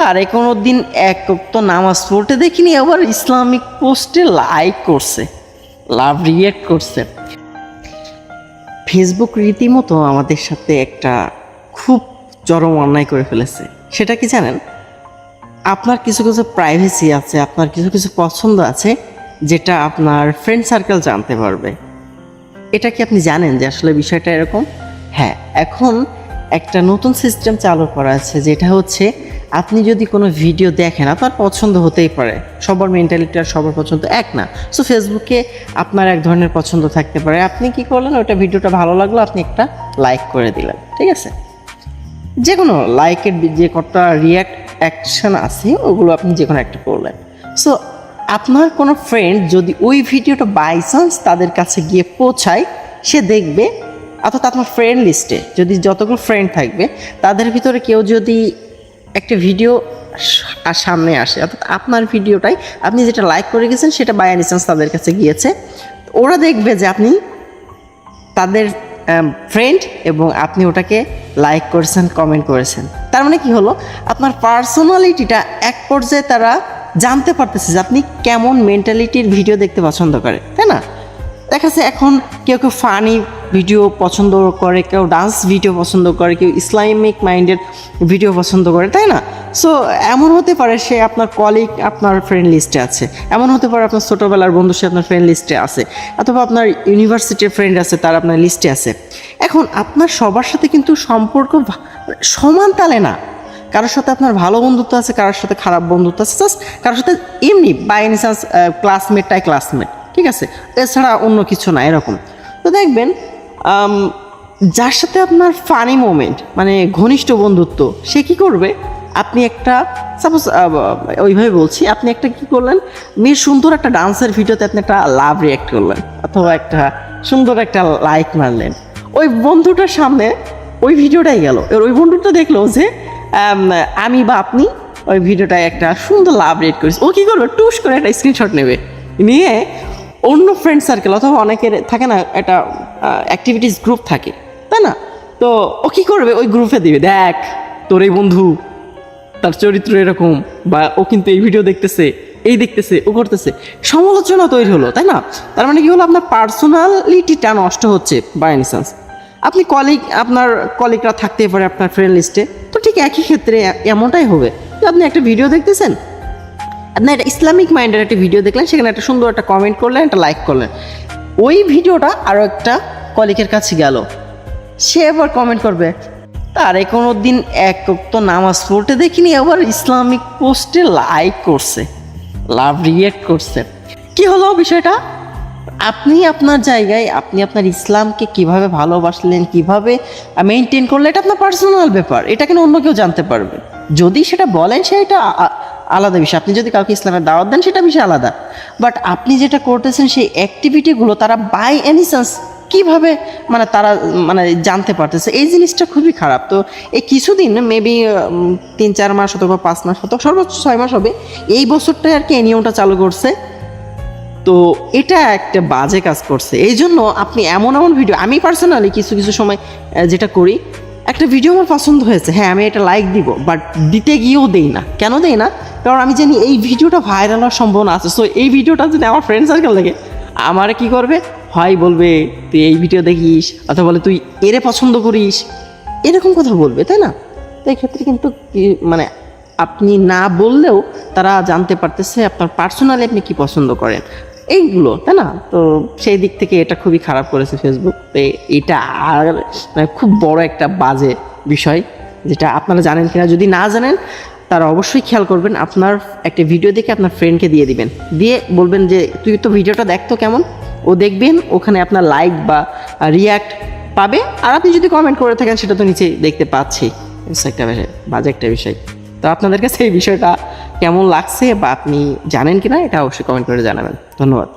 তারে কোনো দিন এক তো নামাজ পড়তে দেখিনি, আবার ইসলামিক পোস্টে লাইক করছে লাভ রিয়েক্ট করছে। ফেসবুক রীতিমতো আমাদের সাথে একটা খুব চরম অন্যায় করে ফেলেছে, সেটা কি জানেন? আপনার কিছু কিছু প্রাইভেসি আছে, আপনার কিছু কিছু পছন্দ আছে, যেটা আপনার ফ্রেন্ড সার্কেল জানতে পারবে। এটা কি আপনি জানেন যে আসলে বিষয়টা এরকম? হ্যাঁ এখন একটা নতুন সিস্টেম চালু করা আছে, যেটা হচ্ছে আপনি যদি কোনো ভিডিও দেখেন, আপনার পছন্দ হতেই পারে। সবার মেন্টালিটি আর সবার পছন্দ এক না। সো ফেসবুকে আপনার এক ধরনের পছন্দ থাকতে পারে। আপনি কি করলেন? ওটা ভিডিওটা ভালো লাগল, আপনি একটা লাইক করে দিলেন। ঠিক আছে? যে কোনো লাইকের যে কটা রিয়াক্ট অ্যাকশন আছে, ওগুলো আপনি যে কোনো একটা করলেন। সো আপনার কোনো ফ্রেন্ড যদি ওই ভিডিওটা বাই চান্স তাদের কাছে গিয়ে পৌঁছায়, সে দেখবে, অর্থাৎ আপনার ফ্রেন্ড লিস্টে যদি যতগুলো ফ্রেন্ড থাকবে, তাদের ভিতরে কেউ যদি একটা ভিডিও আর সামনে আসে। অর্থাৎ আপনার ভিডিওটাই আপনি যেটা লাইক করে গেছেন, সেটা বাই চান্স তাদের কাছে গিয়েছে। ওরা দেখবে যে আপনি তাদের ফ্রেন্ড এবং আপনি ওটাকে লাইক করেছেন কমেন্ট করেছেন। তার মানে কি হলো? আপনার পার্সোনালিটিটা এক পর্যায়ে তারা জানতে পারতেছে যে আপনি কেমন মেন্টালিটির ভিডিও দেখতে পছন্দ করে। তাই না? দেখা যাচ্ছে এখন কেউ কেউ ফানি ভিডিও পছন্দ করে, কেউ ডান্স ভিডিও পছন্দ করে, কেউ ইসলামিক মাইন্ডের ভিডিও পছন্দ করে, তাই না? সো এমন হতে পারে সে আপনার কলিগ আপনার ফ্রেন্ড লিস্টে আছে। এমন হতে পারে আপনার ছোটোবেলার বন্ধু সে আপনার ফ্রেন্ড লিস্টে আছে, অথবা আপনার ইউনিভার্সিটির ফ্রেন্ড আছে, তার আপনার লিস্টে আছে। এখন আপনার সবার সাথে কিন্তু সম্পর্ক সমান তালে না। কারোর সাথে আপনার ভালো বন্ধুত্ব আছে, কারোর সাথে খারাপ বন্ধুত্ব আছে জাস্ট কারোর সাথে এমনি বাই এনি চান্স ক্লাসমেটটাই ক্লাসমেট ঠিক আছে? এছাড়া অন্য কিছু না, এরকম। তো দেখবেন যার সাথে আপনার ফানি মোমেন্ট মানে ঘনিষ্ঠ বন্ধুত্ব, সে কি করবে? আপনি একটা সাপোজ ওইভাবে বলছি, আপনি একটা কি করলেন? মেয়ের সুন্দর একটা ডান্সের ভিডিওতে আপনি একটা লাভ রিয়াক্ট করলেন, অথবা একটা সুন্দর একটা লাইক মারলেন। ওই বন্ধুটার সামনে ওই ভিডিওটাই গেল। এবার ওই বন্ধুটা দেখল যে, আমি বা আপনি ওই ভিডিওটায় একটা সুন্দর লাভ রেট করেছি। ও কী করবে? টুস করে একটা স্ক্রিনশট নেবে। নিয়ে অন্য ফ্রেন্ড সার্কেল অথবা অনেকের থাকে না, একটা অ্যাক্টিভিটিস গ্রুপ থাকে, তাই না? তো ও কী করবে? ওই গ্রুপে দিবে, দেখ, তোর এই বন্ধু, তার চরিত্র এরকম, বা ও কিন্তু এই ভিডিও দেখতেছে, এই দেখতেছে, ও করতেছে। সমালোচনা তৈরি হলো, তাই না? তার মানে কি হলো? আপনার পার্সোনালিটিটা নষ্ট হচ্ছে বাই এনি চান্স আপনি কলিগ আপনার কলিগরা থাকতেই পারে আপনার ফ্রেন্ড লিস্টে তো ঠিক একই ক্ষেত্রে এমনটাই হবে। যে আপনি একটা ভিডিও দেখতেছেন আপনি একটা ইসলামিক মাইন্ডের একটা ভিডিও দেখলেন, সেখানে একটা সুন্দর একটা কমেন্ট করলেন, একটা লাইক করলেন। ওই ভিডিওটা আরও একটা কলিগের কাছে গেল। সে আবার কমেন্ট করবে, তারে কোনো দিন এক তো নামাজ পড়তে দেখিনি, আবার ইসলামিক পোস্টে লাইক করছে লাভ রিয়েক্ট করছে। কি হলো বিষয়টা? আপনি আপনার জায়গায়, আপনি আপনার ইসলামকে কীভাবে ভালোবাসলেন, কীভাবে মেনটেন করলেন, এটা আপনার পার্সোনাল ব্যাপার, এটা কিন্তু অন্য কেউ জানতে পারবে? যদি সেটা বলেন, সেটা আলাদা বিষয়। আপনি যদি কাউকে ইসলামের দাওয়াত দেন, সেটা বিষয় আলাদা। বাট আপনি যেটা করতেছেন, সেই অ্যাক্টিভিটিগুলো তারা বাই এনি চান্স কীভাবে মানে তারা মানে জানতে পারতেছে? এই জিনিসটা খুবই খারাপ। তো এই কিছুদিন মেবি তিন, চার মাস অথবা পাঁচ মাস অথবা সর্বোচ্চ ছয় মাস হবে, এই বছরটাই আর কি এই নিয়মটা চালু করছে। তো এটা একটা বাজে কাজ করছে। এই জন্য আপনি এমন এমন ভিডিও আমি পার্সোনালি কিছু কিছু সময় যেটা করি একটা ভিডিও আমার পছন্দ হয়েছে। হ্যাঁ আমি এটা লাইক দিব বাট দিতে গিয়েও দেই না। কেন দেই না? কারণ আমি জানি এই ভিডিওটা ভাইরাল হওয়ার সম্ভাবনা আছে। সো এই ভিডিওটা যদি আমার ফ্রেন্ড সার্কেল দেখে, আমার কি করবে? হয় বলবে, তুই এই ভিডিও দেখিস, অথবা বলে, তুই এরে পছন্দ করিস। এরকম কথা বলবে, তাই না? তো ক্ষেত্রে কিন্তু মানে আপনি না বললেও তারা জানতে পারতেছে আপনার পার্সোনালি আপনি কি পছন্দ করেন। এইগুলো, তাই না? তো সেই দিক থেকে এটা খুবই খারাপ করেছে ফেসবুক তো এটা আর মানে খুব বড় একটা বাজে বিষয়, যেটা আপনারা জানেন কিনা যদি না জানেন, তারা অবশ্যই খেয়াল করবেন, আপনার একটা ভিডিও দেখে আপনার ফ্রেন্ডকে দিয়ে দিবেন। দিয়ে বলবেন যে, তুই তো ভিডিওটা দেখতো কেমন? ও দেখবেন, ওখানে আপনার লাইক বা রিয়াক্ট পাবে। আর আপনি যদি কমেন্ট করে থাকেন, সেটা তো নিচে দেখতে পাচ্ছি। একটা বাজে একটা বিষয়। তো আপনাদের কাছে এই বিষয়টা কেমন লাগছে বা আপনি জানেন কি না এটা অবশ্যই কমেন্ট করে জানাবেন। ধন্যবাদ।